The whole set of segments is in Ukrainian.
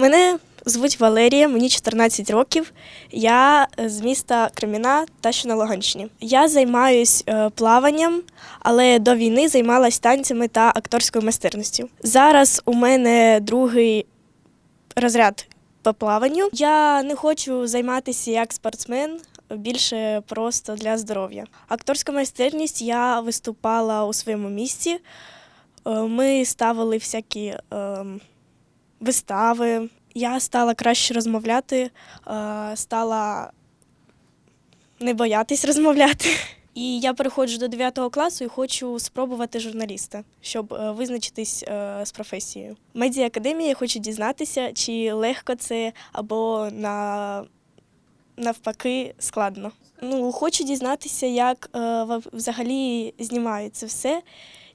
Мене звуть Валерія, мені 14 років. Я з міста Креміна та що на Луганщині. Я займаюсь е, плаванням, але до війни займалась танцями та акторською майстерністю. Зараз у мене другий розряд по плаванню. Я не хочу займатися як спортсмен. Більше просто для здоров'я. Акторська майстерність я виступала у своєму місті. Е, Ми ставили всякі ем, вистави. Я стала краще розмовляти, е, стала не боятись розмовляти. І я переходжу до 9 класу і хочу спробувати журналіста, щоб е, визначитись е, з професією. Медіа академії я хочу дізнатися, чи легко це або на навпаки складно. Ну, хочу дізнатися, як взагалі знімають це все.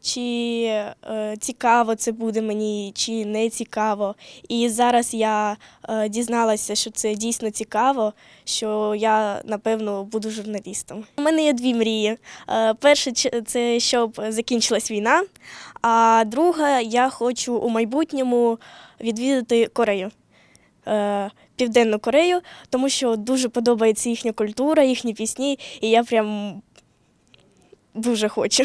Чи е, цікаво це буде мені, чи не цікаво. І зараз я е, дізналася, що це дійсно цікаво, що я напевно буду журналістом. У мене є дві мрії. Е, перше, це щоб закінчилась війна. А друга, я хочу у майбутньому відвідати Корею. Е, Південну Корею, тому що дуже подобається їхня культура, їхні пісні, і я прям дуже хочу.